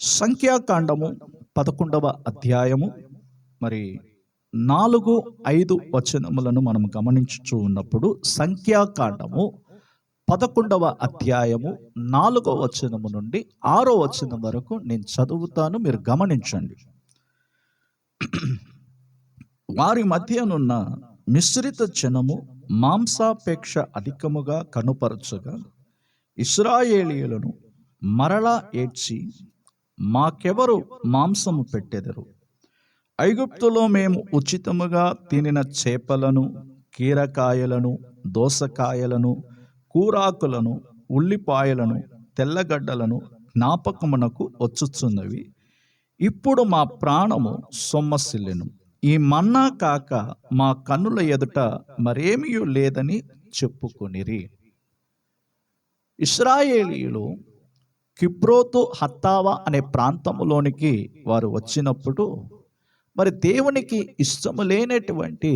సంఖ్యాకాండము పదకొండవ అధ్యాయము. మరి నాలుగు ఐదు వచనములను మనం గమనించుచూ ఉన్నప్పుడు సంఖ్యాకాండము పదకొండవ అధ్యాయము నాలుగో వచనము నుండి ఆరో వచనం వరకు నేను చదువుతాను మీరు గమనించండి. వారి మధ్యనున్న మిశ్రిత జనము మాంసాపేక్ష అధికముగా కనుపరచగా ఇస్రాయేలీయులను మరలా ఏడ్చి మాకెవరు మాంసము పెట్టెదరు? ఐగుప్తులో మేము ఉచితముగా తినిన చేపలను కీరకాయలను దోసకాయలను కూరాకులను ఉల్లిపాయలను తెల్లగడ్డలను జ్ఞాపకమునకు వచ్చుచున్నవి. ఇప్పుడు మా ప్రాణము సొమ్మసిల్లెను. ఈ మన్నా కాక మా కన్నుల ఎదుట మరేమీ లేదని చెప్పుకొనిరి. ఇస్రాయేలీయులు కిబ్రోతు హత్తావా అనే ప్రాంతంలోనికి వారు వచ్చినప్పుడు మరి దేవునికి ఇష్టము లేనటువంటి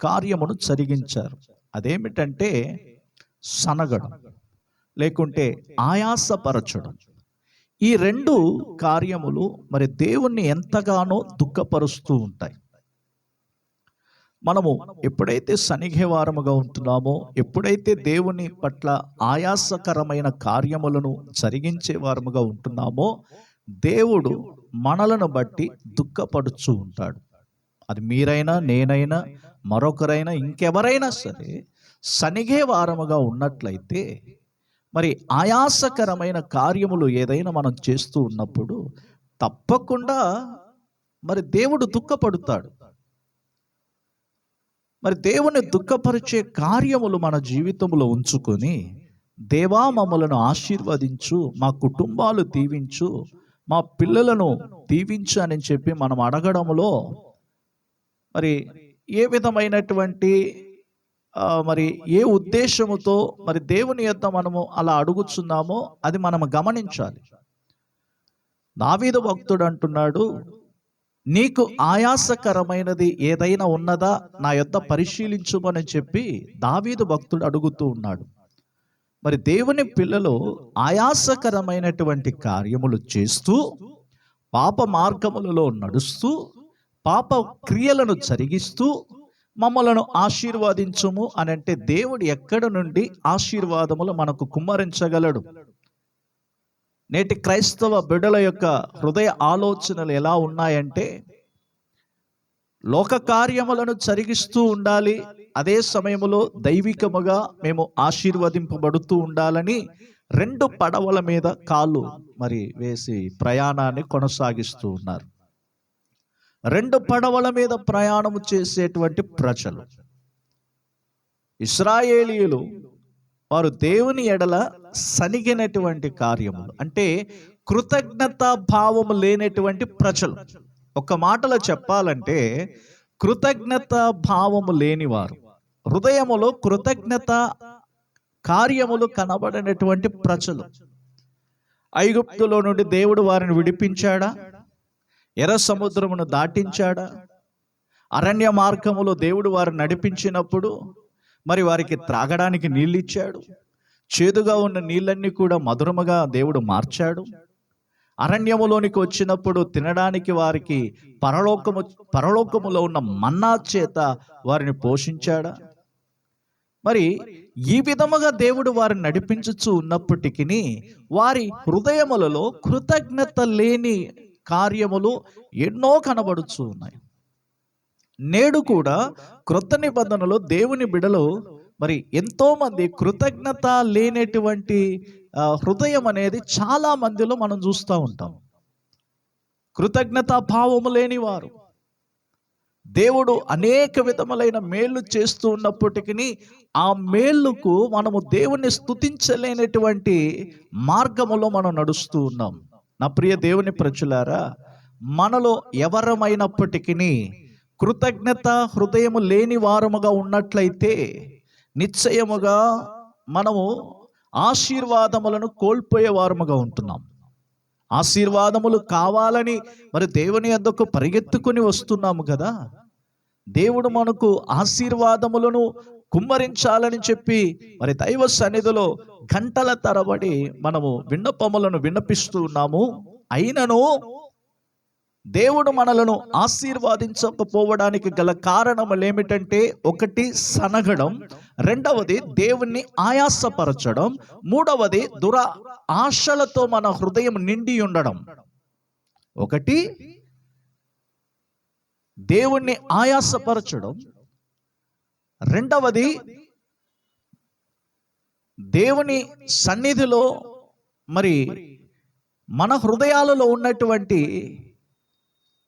కార్యమును జరిగించారు. అదేమిటంటే సనగడం లేకుంటే ఆయాసపరచడం. ఈ రెండు కార్యములు మరి దేవుణ్ణి ఎంతగానో దుఃఖపరుస్తూ ఉంటాయి. మనము ఎప్పుడైతే సనిగే వారముగా ఉంటున్నామో ఎప్పుడైతే దేవుని పట్ల ఆయాసకరమైన కార్యములను జరిగించే వారముగా ఉంటున్నామో దేవుడు మనలను బట్టి దుఃఖపడుచు ఉంటాడు. అది మీరైనా నేనైనా మరొకరైనా ఇంకెవరైనా సరే సనిగే వారముగా ఉన్నట్లయితే మరి ఆయాసకరమైన కార్యములు ఏదైనా మనం చేస్తూ ఉన్నప్పుడు తప్పకుండా మరి దేవుడు దుఃఖపడుతాడు. మరి దేవుని దుఃఖపరిచే కార్యములు మన జీవితంలో ఉంచుకొని దేవా మమ్మలను ఆశీర్వదించు మా కుటుంబాలు దీవించు మా పిల్లలను దీవించు అని చెప్పి మనం అడగడంలో మరి ఏ విధమైనటువంటి మరి ఏ ఉద్దేశముతో మరి దేవుని యొక్క మనము అలా అడుగుచున్నామో అది మనం గమనించాలి. నావీద భక్తుడు అంటున్నాడు నీకు ఆయాసకరమైనది ఏదైనా ఉన్నదా నా యొద్ద పరిశీలించుమని చెప్పి దావీదు భక్తుడు అడుగుతూ ఉన్నాడు. మరి దేవుని పిల్లలు ఆయాసకరమైనటువంటి కార్యములు చేస్తూ పాప మార్గములలో నడుస్తూ పాప క్రియలను జరిగిస్తూ మమ్మలను ఆశీర్వదించుము అని అంటే దేవుడు ఎక్కడ నుండి ఆశీర్వాదములు మనకు కుమ్మరించగలడు? నేటి క్రైస్తవ బిడ్డల యొక్క హృదయ ఆలోచనలు ఎలా ఉన్నాయంటే లోక కార్యములను జరిగిస్తూ ఉండాలి అదే సమయంలో దైవికముగా మేము ఆశీర్వదింపబడుతూ ఉండాలని రెండు పడవల మీద కాళ్ళు మరి వేసి ప్రయాణాన్ని కొనసాగిస్తూ ఉన్నారు. రెండు పడవల మీద ప్రయాణము చేసేటువంటి ప్రజలు. ఇస్రాయేలీలు వారు దేవుని ఎడల సనిగినటువంటి కార్యములు అంటే కృతజ్ఞత భావము లేనటువంటి ప్రజలు. ఒక మాటలో చెప్పాలంటే కృతజ్ఞత భావము లేనివారు. హృదయములో కృతజ్ఞత కార్యములు కనబడినటువంటి ప్రజలు. ఐగుప్తులో నుండి దేవుడు వారిని విడిపించాడా? ఎర్ర సముద్రమును దాటించాడా? అరణ్య మార్గములో దేవుడు వారిని నడిపించినప్పుడు మరి వారికి త్రాగడానికి నీళ్ళు ఇచ్చాడు చేదుగా ఉన్న నీళ్ళన్నీ కూడా మధురముగా దేవుడు మార్చాడు. అరణ్యములోనికి వచ్చినప్పుడు తినడానికి వారికి పరలోకము పరలోకములో ఉన్న మన్నా చేత వారిని పోషించాడా? మరి ఈ విధముగా దేవుడు వారిని నడిపించుచు ఉన్నప్పటికీ వారి హృదయములలో కృతజ్ఞత లేని కార్యములు ఎన్నో కనబడుచు ఉన్నాయి. నేడు కూడా క్రొత్త నిబంధనలో దేవుని బిడలు మరి ఎంతో మంది కృతజ్ఞత లేనటువంటి హృదయం అనేది చాలా మందిలో మనం చూస్తూ ఉంటాం. కృతజ్ఞత భావము లేని వారు దేవుడు అనేక విధములైన మేళ్ళు చేస్తూ ఉన్నప్పటికీ ఆ మేళ్ళకు మనము దేవుణ్ణి స్తుతించలేనటువంటి మార్గములో మనం నడుస్తూ ఉన్నాం. నా ప్రియ దేవుని ప్రజలారా మనలో ఎవరమైనప్పటికీ కృతజ్ఞత హృదయము లేని వారముగా ఉన్నట్లయితే నిశ్చయముగా మనము ఆశీర్వాదములను కోల్పోయే వారముగా ఉంటున్నాం. ఆశీర్వాదములు కావాలని మరి దేవుని అందుకు పరిగెత్తుకుని వస్తున్నాము కదా. దేవుడు మనకు ఆశీర్వాదములను కుమ్మరించాలని చెప్పి మరి దైవ సన్నిధిలో గంటల తరబడి మనము విన్నపములను విన్నపిస్తూ ఉన్నాము. అయినను దేవుడు మనలను ఆశీర్వాదించకపోవడానికి గల కారణములు ఏమిటంటే ఒకటి సనగడం రెండవది దేవుణ్ణి ఆయాసపరచడం మూడవది దుర ఆశలతో మన హృదయం నిండి ఉండడం. ఒకటి దేవుణ్ణి ఆయాసపరచడం రెండవది దేవుని సన్నిధిలో మరి మన హృదయాలలో ఉన్నటువంటి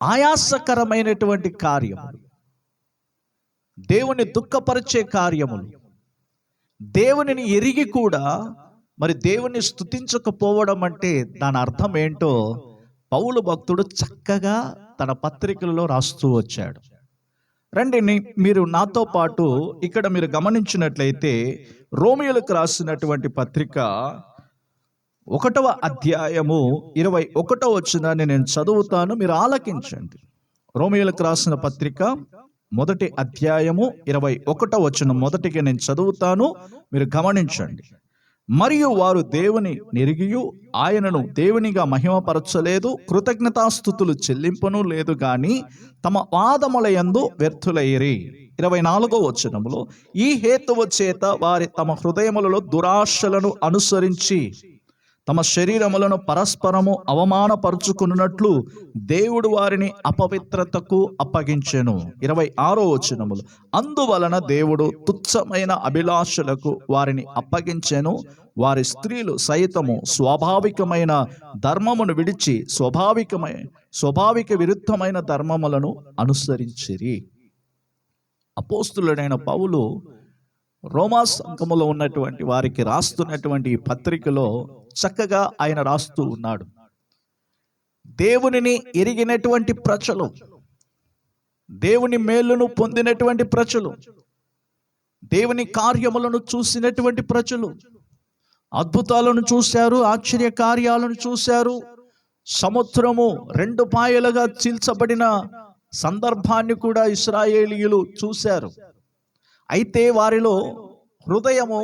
ఆయాసకరమైనటువంటి కార్యం దేవుని దుఃఖపరిచే కార్యములు. దేవునిని ఎరిగి కూడా మరి దేవుని స్థుతించకపోవడం అంటే దాని అర్థం ఏంటో పౌలు భక్తుడు చక్కగా తన పత్రికలలో రాస్తూ వచ్చాడు. రండి మీరు నాతో పాటు ఇక్కడ మీరు గమనించినట్లయితే రోమియోలకు రాసినటువంటి పత్రిక ఒకటవ అధ్యాయము ఇరవై ఒకటవ వచ్చిందని నేను చదువుతాను. మీరు ఆలకించండి. రోమియోలకు రాసిన పత్రిక మొదటి అధ్యాయము ఇరవై ఒకటవ వచ్చిన మొదటిగా నేను చదువుతాను. మీరు గమనించండి. మరియు వారు దేవుని నెరిగియు ఆయనను దేవునిగా మహిమపరచలేదు కృతజ్ఞతాస్థుతులు చెల్లింపను లేదు గాని తమ వాదముల యందు వ్యర్థులయ్యిరి ఇరవై నాలుగో వచనములో ఈ హేతువు చేత వారి తమ హృదయములలో దురాశలను అనుసరించి తమ శరీరములను పరస్పరము అవమానపరుచుకున్నట్లు దేవుడు వారిని అపవిత్రతకు అప్పగించెను. ఇరవై ఆరో వచనములు. అందువలన దేవుడు తుచ్చమైన అభిలాషలకు వారిని అప్పగించెను. వారి స్త్రీలు సైతము స్వాభావికమైన ధర్మమును విడిచి స్వాభావికమై స్వాభావిక విరుద్ధమైన ధర్మములను అనుసరించిరి. అపోస్తులుడైన పౌలు రోమా సంఘములో ఉన్నటువంటి వారికి రాస్తున్నటువంటి ఈ పత్రికలో చక్కగా ఆయన రాస్తూ ఉన్నాడు. దేవునిని ఎరిగినటువంటి ప్రజలు దేవుని మేలును పొందినటువంటి ప్రజలు దేవుని కార్యములను చూసినటువంటి ప్రజలు అద్భుతాలను చూశారు ఆశ్చర్య కార్యాలను చూశారు సముద్రము రెండు పాయలుగా చీల్చబడిన సందర్భాన్ని కూడా ఇస్రాయేలీయులు చూశారు. అయితే వారిలో హృదయము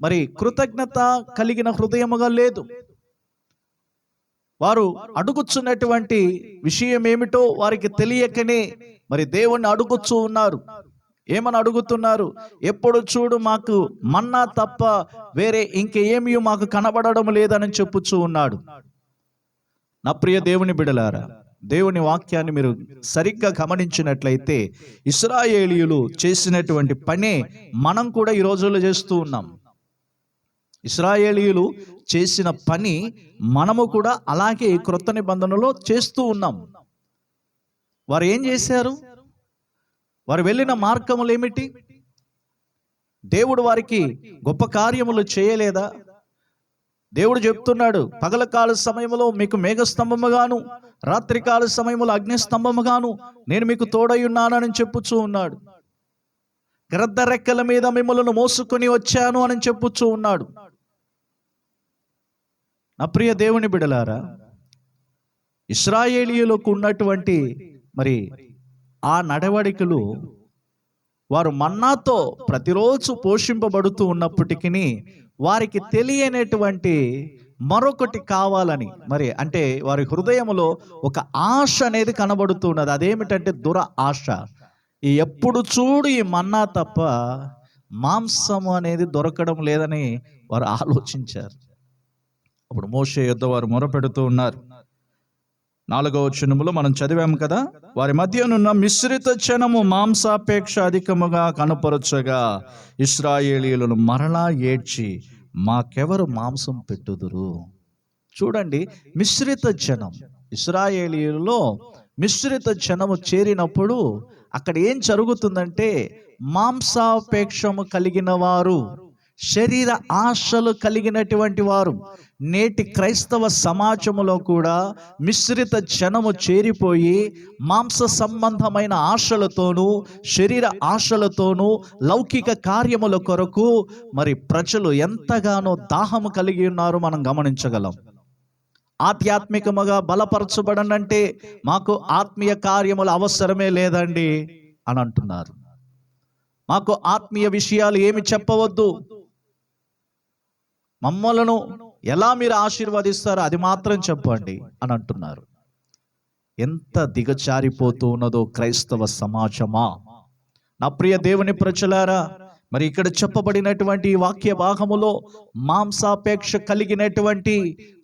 మరి కృతజ్ఞత కలిగిన హృదయముగా లేదు. వారు అడుగుచున్నటువంటి విషయం ఏమిటో వారికి తెలియకనే మరి దేవుణ్ణి అడుగుచూ ఉన్నారు. ఏమని అడుగుతున్నారు? ఎప్పుడు చూడు మాకు మన్నా తప్ప వేరే ఇంకేమీ మాకు కనబడడం లేదని చెప్పుచూ ఉన్నాడు. నా ప్రియ దేవుని బిడలారా దేవుని వాక్యాన్ని మీరు సరిగ్గా గమనించినట్లయితే ఇస్రాయేలీయులు చేసినటువంటి పనే మనం కూడా ఈ రోజుల్లో చేస్తూ ఉన్నాం. ఇస్రాయేలీయులు చేసిన పని మనము కూడా అలాగే క్రొత్త నిబంధనలో చేస్తూ ఉన్నాం. వారు ఏం చేశారు? వారు వెళ్ళిన మార్గములు ఏమిటి? దేవుడు వారికి గొప్ప కార్యములు చేయలేదా? దేవుడు చెప్తున్నాడు పగలకాల సమయంలో మీకు మేఘస్తంభముగాను రాత్రికాల సమయంలో అగ్నిస్తంభముగాను నేను మీకు తోడై ఉన్నానని చెప్పుచూ ఉన్నాడు. గ్రద్ద రెక్కల మీద మిమ్మల్ని మోసుకొని వచ్చాను అని చెప్పుచూ ఉన్నాడు. నా ప్రియ దేవుని బిడలారా ఇస్రాయేలీలకు ఉన్నటువంటి మరి ఆ నడవడికలు వారు మన్నాతో ప్రతిరోజు పోషింపబడుతూ ఉన్నప్పటికీ వారికి తెలియనటువంటి మరొకటి కావాలని. మరి అంటే వారి హృదయంలో ఒక ఆశ అనేది కనబడుతున్నది. అదేమిటంటే దుర ఆశ. ఈ ఎప్పుడు చూడు ఈ మన్నా తప్ప మాంసము అనేది దొరకడం లేదని వారు ఆలోచించారు. అప్పుడు మోసే యుద్ధ వారు మొరపెడుతూ ఉన్నారు. నాలుగవ వచనములో మనం చదివాము కదా? వారి మధ్యనున్న మిశ్రిత జనము మాంసాపేక్ష అధికముగా కనపరచగా ఇస్రాయేలీలను మరలా ఏడ్చి మాకెవరు మాంసం పెట్టుదురు? చూడండి మిశ్రిత జనం ఇస్రాయేలీలలో మిశ్రిత జనము చేరినప్పుడు అక్కడ ఏం జరుగుతుందంటే మాంసాపేక్షము కలిగిన వారు శరీర ఆశలు కలిగినటువంటి వారు నేటి క్రైస్తవ సమాజములో కూడా మిశ్రిత జనము చేరిపోయి మాంస సంబంధమైన ఆశలతోనూ శరీర ఆశలతోనూ లౌకిక కార్యముల కొరకు మరి ప్రజలు ఎంతగానో దాహము కలిగి ఉన్నారు మనం గమనించగలం. ఆధ్యాత్మికముగా బలపరచబడనంటే మాకు ఆత్మీయ కార్యములు అవసరమే లేదండి అని అంటున్నారు. మాకు ఆత్మీయ విషయాలు ఏమి చెప్పవద్దు. మమ్మలను ఎలా మీరు ఆశీర్వదిస్తారో అది మాత్రం చెప్పండి అని అంటున్నారు. ఎంత దిగచారిపోతూ ఉన్నదో క్రైస్తవ సమాజమా? నా ప్రియ దేవుని ప్రజలారా మరి ఇక్కడ చెప్పబడినటువంటి ఈ వాక్య భాగములో మాంసాపేక్ష కలిగినటువంటి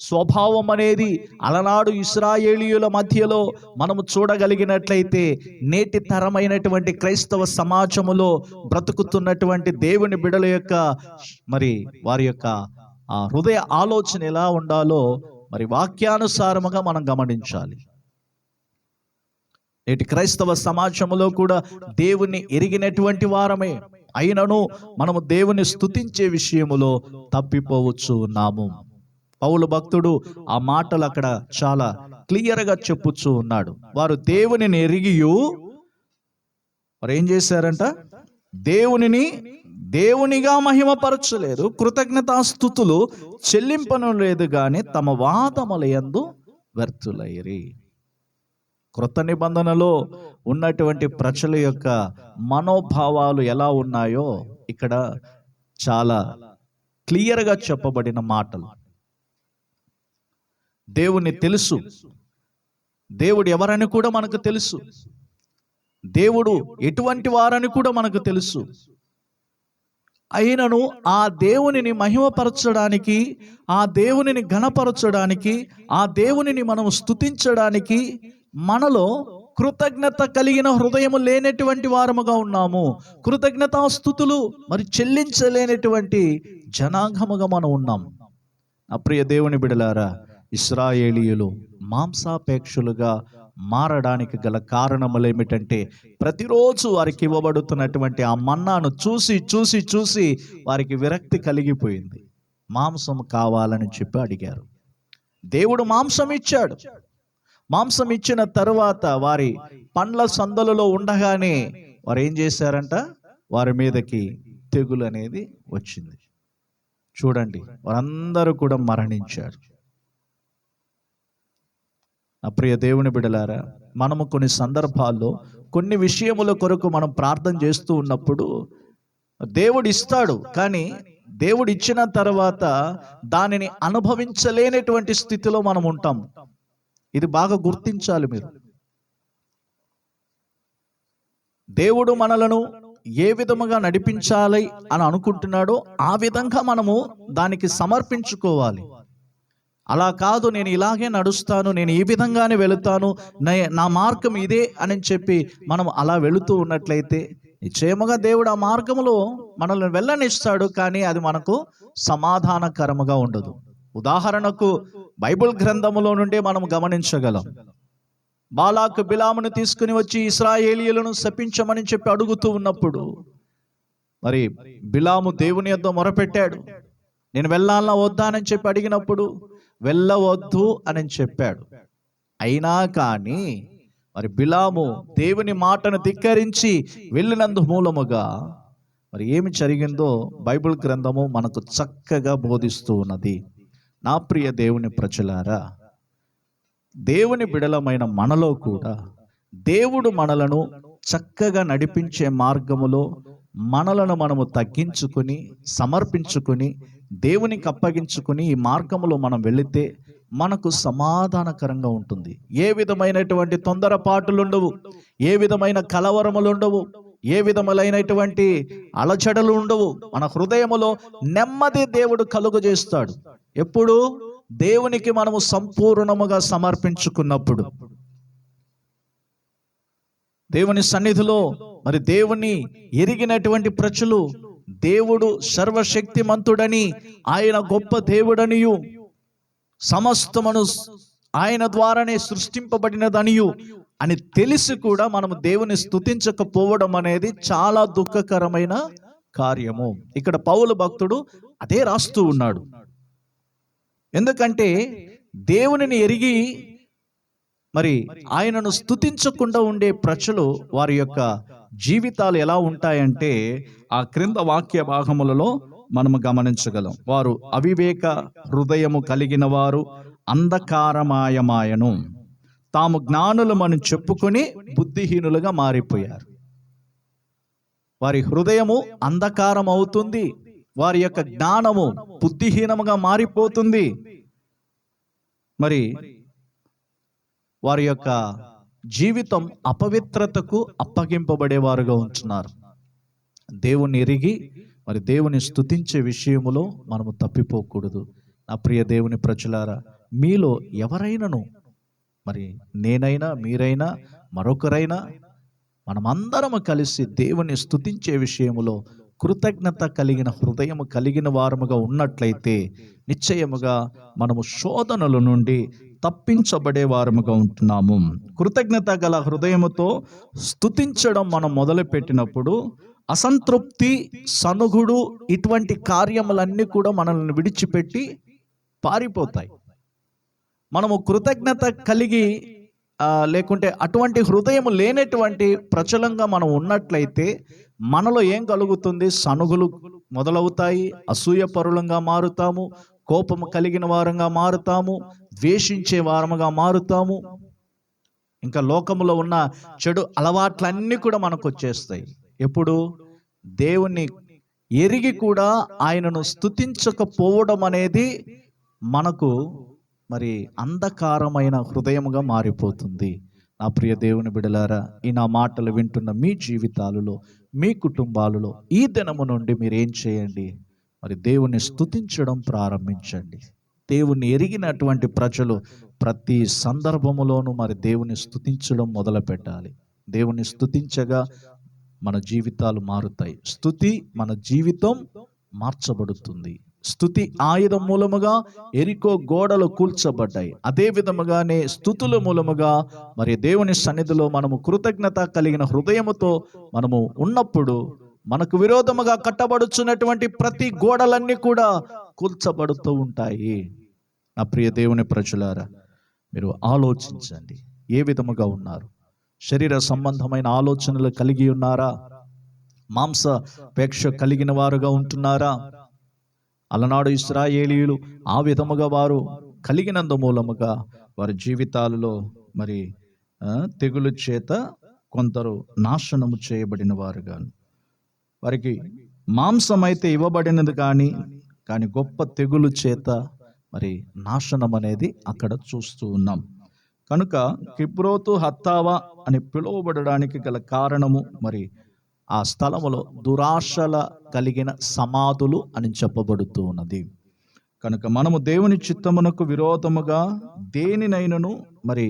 స్వభావం అనేది అలనాడు ఇస్రాయేలీయుల మధ్యలో మనము చూడగలిగినట్లయితే నేటి తరమైనటువంటి క్రైస్తవ సమాజములో బ్రతుకుతున్నటువంటి దేవుని బిడల యొక్క మరి వారి యొక్క ఆ హృదయ ఆలోచన ఎలా ఉండాలో మరి వాక్యానుసారముగా మనం గమనించాలి. నేటి క్రైస్తవ సమాజంలో కూడా దేవుని ఎరిగినటువంటి వారమే. అయినను మనము దేవుని స్తుతించే విషయములో తప్పిపోవచ్చు ఉన్నాము పౌలు భక్తుడు ఆ మాటలు అక్కడ చాలా క్లియర్గా చెప్పుచూ ఉన్నాడు. వారు దేవునిని ఎరిగియు వారు ఏం చేశారంట? దేవునిని దేవునిగా మహిమపరచలేదు కృతజ్ఞతాస్థుతులు చెల్లింపను లేదు కానీ తమ వాదముల యందు వ్యర్థులైరి. కృత నిబంధనలో ఉన్నటువంటి ప్రజల యొక్క మనోభావాలు ఎలా ఉన్నాయో ఇక్కడ చాలా క్లియర్గా చెప్పబడిన మాటలు. దేవుని తెలుసు. దేవుడు ఎవరని కూడా మనకు తెలుసు. దేవుడు ఎటువంటి వారని కూడా మనకు తెలుసు. అయినను ఆ దేవునిని మహిమపరచడానికి ఆ దేవునిని ఘనపరచడానికి ఆ దేవునిని మనం స్తుతించడానికి మనలో కృతజ్ఞత కలిగిన హృదయము లేనటువంటి వారముగా ఉన్నాము. కృతజ్ఞతాస్థుతులు మరి చెల్లించలేనటువంటి జనాంగముగా మనం ఉన్నాం. నా ప్రియ దేవుని బిడలారా ఇస్రాయేలీయులు మాంసాపేక్షలుగా మారడానికి గల కారణములు ఏమిటంటే ప్రతిరోజు వారికి ఇవ్వబడుతున్నటువంటి ఆ మన్నాను చూసి చూసి చూసి వారికి విరక్తి కలిగిపోయింది. మాంసం కావాలని చెప్పి అడిగారు. దేవుడు మాంసం ఇచ్చాడు. మాంసం ఇచ్చిన తరువాత వారి పండ్ల సందలలో ఉండగానే వారు ఏం చేశారంట? వారి మీదకి తెగులు అనేది వచ్చింది. చూడండి వారందరూ కూడా మరణించారు. అప్రియ ప్రియ దేవుని బిడలారా మనము కొన్ని సందర్భాల్లో కొన్ని విషయముల కొరకు మనం ప్రార్థన చేస్తూ ఉన్నప్పుడు దేవుడు ఇస్తాడు కానీ దేవుడు ఇచ్చిన తర్వాత దానిని అనుభవించలేనటువంటి స్థితిలో మనం ఉంటాం. ఇది బాగా గుర్తించాలి మీరు. దేవుడు మనలను ఏ విధముగా నడిపించాలి అని అనుకుంటున్నాడో ఆ విధంగా మనము దానికి సమర్పించుకోవాలి. అలా కాదు నేను ఇలాగే నడుస్తాను నేను ఈ విధంగానే వెళుతాను నా మార్గం ఇదే అని చెప్పి మనం అలా వెళుతూ ఉన్నట్లయితే నిశ్చయముగా దేవుడు ఆ మార్గములో మనల్ని వెళ్ళనిస్తాడు కానీ అది మనకు సమాధానకరముగా ఉండదు. ఉదాహరణకు బైబిల్ గ్రంథములో నుండి మనం గమనించగలం. బాలాకు బిలామును తీసుకుని వచ్చి ఇస్రాయేలీలను శపించమని చెప్పి అడుగుతూ ఉన్నప్పుడు మరి బిలాము దేవుని యొద్ద మొరపెట్టాడు. నేను వెళ్ళాలా వద్దా అని చెప్పి అడిగినప్పుడు వెళ్ళవద్దు అని చెప్పాడు. అయినా కానీ మరి బిలాము దేవుని మాటను ధిక్కరించి వెళ్ళినందు మూలముగా మరి ఏమి జరిగిందో బైబిల్ గ్రంథము మనకు చక్కగా బోధిస్తూ ఉన్నది. నా ప్రియ దేవుని ప్రజలారా దేవుని బిడలమైన మనలో కూడా దేవుడు మనలను చక్కగా నడిపించే మార్గములో మనలను మనము తగ్గించుకుని సమర్పించుకుని దేవునికి అప్పగించుకుని ఈ మార్గములో మనం వెళితే మనకు సమాధానకరంగా ఉంటుంది. ఏ విధమైనటువంటి తొందరపాటులు ఉండవు ఏ విధమైన కలవరములు ఉండవు ఏ విధములైనటువంటి అలచడలు ఉండవు మన హృదయములో నెమ్మది దేవుడు కలుగు చేస్తాడు ఎప్పుడు? దేవునికి మనము సంపూర్ణముగా సమర్పించుకున్నప్పుడు. దేవుని సన్నిధిలో మరి దేవుని ఎరిగినటువంటి ప్రజలు దేవుడు సర్వశక్తిమంతుడని ఆయన గొప్ప దేవుడనియు. సమస్తమును ఆయన ద్వారానే సృష్టింపబడినదనియు అని తెలిసి కూడా మనము దేవుని స్థుతించకపోవడం అనేది చాలా దుఃఖకరమైన కార్యము. ఇక్కడ పౌలు భక్తుడు అదే రాస్తూ ఉన్నాడు. ఎందుకంటే దేవునిని ఎరిగి మరి ఆయనను స్తుతించకుండా ఉండే ప్రజలు వారి యొక్క జీవితాలు ఎలా ఉంటాయంటే ఆ క్రింద వాక్య భాగములలో మనము గమనించగలం. వారు అవివేక హృదయము కలిగిన వారు అంధకారమాయమాయను. తాము జ్ఞానులమని చెప్పుకొని బుద్ధిహీనులుగా మారిపోయారు. వారి హృదయము అంధకారం అవుతుంది వారి యొక్క జ్ఞానము బుద్ధిహీనముగా మారిపోతుంది. మరి వారి యొక్క జీవితం అపవిత్రతకు అప్పగింపబడేవారుగా ఉంటున్నారు. దేవుని ఎరిగి మరి దేవుని స్థుతించే విషయములో మనము తప్పిపోకూడదు. నా ప్రియ దేవుని ప్రజలారా మీలో ఎవరైనాను మరి నేనైనా మీరైనా మరొకరైనా మనమందరము కలిసి దేవుని స్థుతించే విషయములో కృతజ్ఞత కలిగిన హృదయము కలిగిన వారముగా ఉన్నట్లయితే నిశ్చయముగా మనము శోధనల నుండి తప్పించబడే వారముగా ఉంటున్నాము. కృతజ్ఞత గల హృదయముతో స్తుతించడం మనం మొదలుపెట్టినప్పుడు అసంతృప్తి సనుగుడు ఇటువంటి కార్యములన్నీ కూడా మనల్ని విడిచిపెట్టి పారిపోతాయి. మనము కృతజ్ఞత కలిగి లేకుంటే అటువంటి హృదయం లేనటువంటి ప్రచలంగా మనం ఉన్నట్లయితే మనలో ఏం కలుగుతుంది? సనుగులు మొదలవుతాయి అసూయ పరులంగా మారుతాము కోపము కలిగిన వారంగా మారుతాము ద్వేషించే వారముగా మారుతాము. ఇంకా లోకములో ఉన్న చెడు అలవాట్లన్నీ కూడా మనకు వచ్చేస్తాయి ఎప్పుడు? దేవుణ్ణి ఎరిగి కూడా ఆయనను స్తుతించకపోవడం అనేది మనకు మరి అంధకారమైన హృదయముగా మారిపోతుంది. నా ప్రియ దేవుని బిడలారా ఈ నా మాటలు వింటున్న మీ జీవితాలలో మీ కుటుంబాలలో ఈ దినము నుండి మీరు ఏం చేయండి? మరి దేవుణ్ణి స్థుతించడం ప్రారంభించండి. దేవుణ్ణి ఎరిగినటువంటి ప్రజలు ప్రతి సందర్భములోనూ మరి దేవుని స్థుతించడం మొదలు పెట్టాలి దేవుని స్థుతించగా మన జీవితాలు మారుతాయి. స్థుతి మన జీవితం మార్చబడుతుంది. స్థుతి ఆయుధం మూలముగా ఎరికో గోడలు కూల్చబడ్డాయి. అదే విధముగానే స్థుతుల మూలముగా మరి దేవుని సన్నిధిలో మనము కృతజ్ఞత కలిగిన హృదయముతో మనము ఉన్నప్పుడు మనకు విరోధముగా కట్టబడుచున్నటువంటి ప్రతి గోడలన్నీ కూడా కూల్చబడుతూ ఉంటాయి. నా ప్రియ దేవుని ప్రజలారా మీరు ఆలోచించండి. ఏ విధముగా ఉన్నారు? శరీర సంబంధమైన ఆలోచనలు కలిగి ఉన్నారా? మాంసపేక్ష కలిగిన వారుగా ఉంటున్నారా? అలనాడు ఇస్రాయేలీయులు ఆ విధముగా వారు కలిగినందు మూలముగా వారి జీవితాలలో మరి తెగులు చేత కొందరు నాశనము చేయబడిన వారుగాను. వారికి మాంసం అయితే ఇవ్వబడినది కానీ కానీ గొప్ప తెగులు చేత మరి నాశనం అనేది అక్కడ చూస్తూ ఉన్నాం. కనుక కిబ్రోతు హత్తావా అని పిలువబడడానికి గల కారణము మరి ఆ స్థలములో దురాశల కలిగిన సమాధులు అని చెప్పబడుతూ ఉన్నది. కనుక మనము దేవుని చిత్తమునకు విరోధముగా దేనినైనను మరి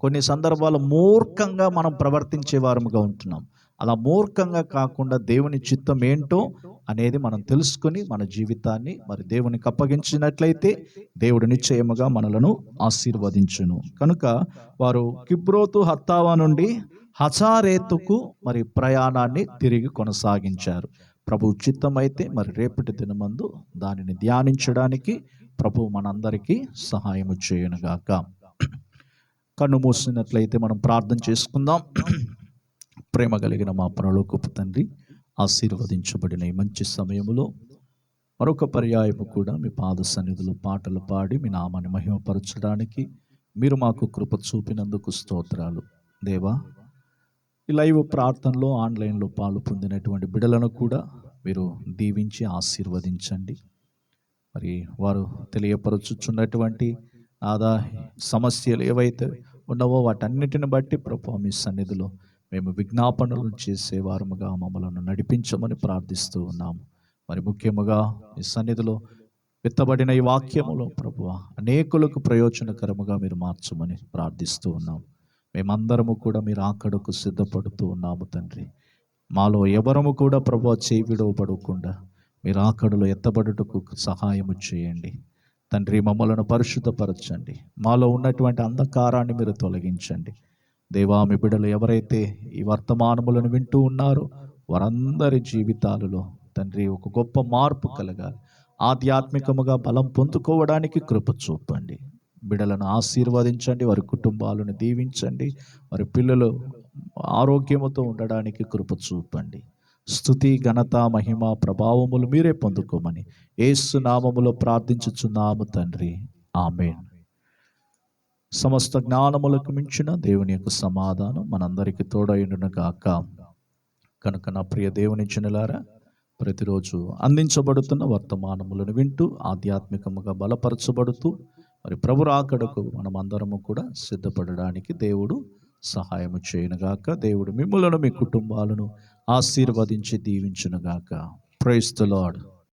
కొన్ని సందర్భాలు మూర్ఖంగా మనం ప్రవర్తించే వారముగా ఉంటున్నాం. అలా మూర్ఖంగా కాకుండా దేవుని చిత్తం ఏంటో అనేది మనం తెలుసుకొని మన జీవితాన్ని మరి దేవునికి అప్పగించినట్లయితే దేవుడు నిశ్చయముగా మనలను ఆశీర్వదించును. కనుక వారు కిబ్రోతు హత్తావా నుండి హజారేతుకు మరి ప్రయాణాన్ని తిరిగి కొనసాగించారు. ప్రభు చిత్తమైతే మరి రేపటి దినమందు దానిని ధ్యానించడానికి ప్రభు మనందరికీ సహాయము చేయనుగాక. కన్ను మూసినట్లయితే మనం ప్రార్థన చేసుకుందాం. ప్రేమ కలిగిన మా పరలోకపు తండ్రి ఆశీర్వదించబడిన ఈ మంచి సమయములో మరొక పర్యాయము కూడా మీ పాద సన్నిధిలో పాటలు పాడి మీ నామాన్ని మహిమపరచడానికి మీరు మాకు కృప చూపినందుకు స్తోత్రాలు. దేవా ఈ లైవ్ ప్రార్థనలో ఆన్లైన్లో పాలు పొందినటువంటి బిడలను కూడా మీరు దీవించి ఆశీర్వదించండి. మరి వారు తెలియపరచుచున్నటువంటి ఆదా సమస్యలు ఏవైతే ఉన్నావో వాటన్నిటిని బట్టి ప్రభు మీ సన్నిధిలో మేము విజ్ఞాపనలు చేసే వారముగా మమ్మలను నడిపించమని ప్రార్థిస్తూ ఉన్నాము. మరి ముఖ్యముగా మీ సన్నిధిలో విత్తబడిన ఈ వాక్యములో ప్రభు అనేకులకు ప్రయోజనకరముగా మీరు మార్చమని ప్రార్థిస్తూ ఉన్నాం. మేమందరము కూడా మీరు ఆకడకు సిద్ధపడుతూ ఉన్నాము తండ్రి. మాలో ఎవరము కూడా ప్రభు చేయి మీరు ఆకడలో ఎత్తబడుటకు సహాయము చేయండి. తండ్రి మమ్మలను పరిశుద్ధపరచండి. మాలో ఉన్నటువంటి అంధకారాన్ని మీరు తొలగించండి. దేవా మీ బిడ్డలు ఎవరైతే ఈ వర్తమానములను వింటూ ఉన్నారో వారందరి జీవితాలలో తండ్రి ఒక గొప్ప మార్పు కలగాలి. ఆధ్యాత్మికముగా బలం పొందుకోవడానికి కృప చూపండి. బిడలను ఆశీర్వదించండి వారి కుటుంబాలను దీవించండి వారి పిల్లలు ఆరోగ్యముతో ఉండడానికి కృప చూపండి. స్థుతి ఘనత మహిమ ప్రభావములు మీరే పొందుకోమని ఏసు నామములో ప్రార్థించుచున్నాము తండ్రి. ఆమెన్. సమస్త జ్ఞానములకు మించిన దేవుని యొక్క సమాధానం మనందరికీ తోడైండును కాక కనుక నా ప్రియ దేవుని జనులారా ప్రతిరోజు అందించబడుతున్న వర్తమానములను వింటూ ఆధ్యాత్మికముగా బలపరచబడుతూ మరి ప్రభు రాకడకు మనమందరము కూడా సిద్ధపడడానికి దేవుడు సహాయము చేయనుగాక దేవుడు మిమ్మలను మీ కుటుంబాలను ఆశీర్వదించి దీవించునుగాక ప్రైస్ ద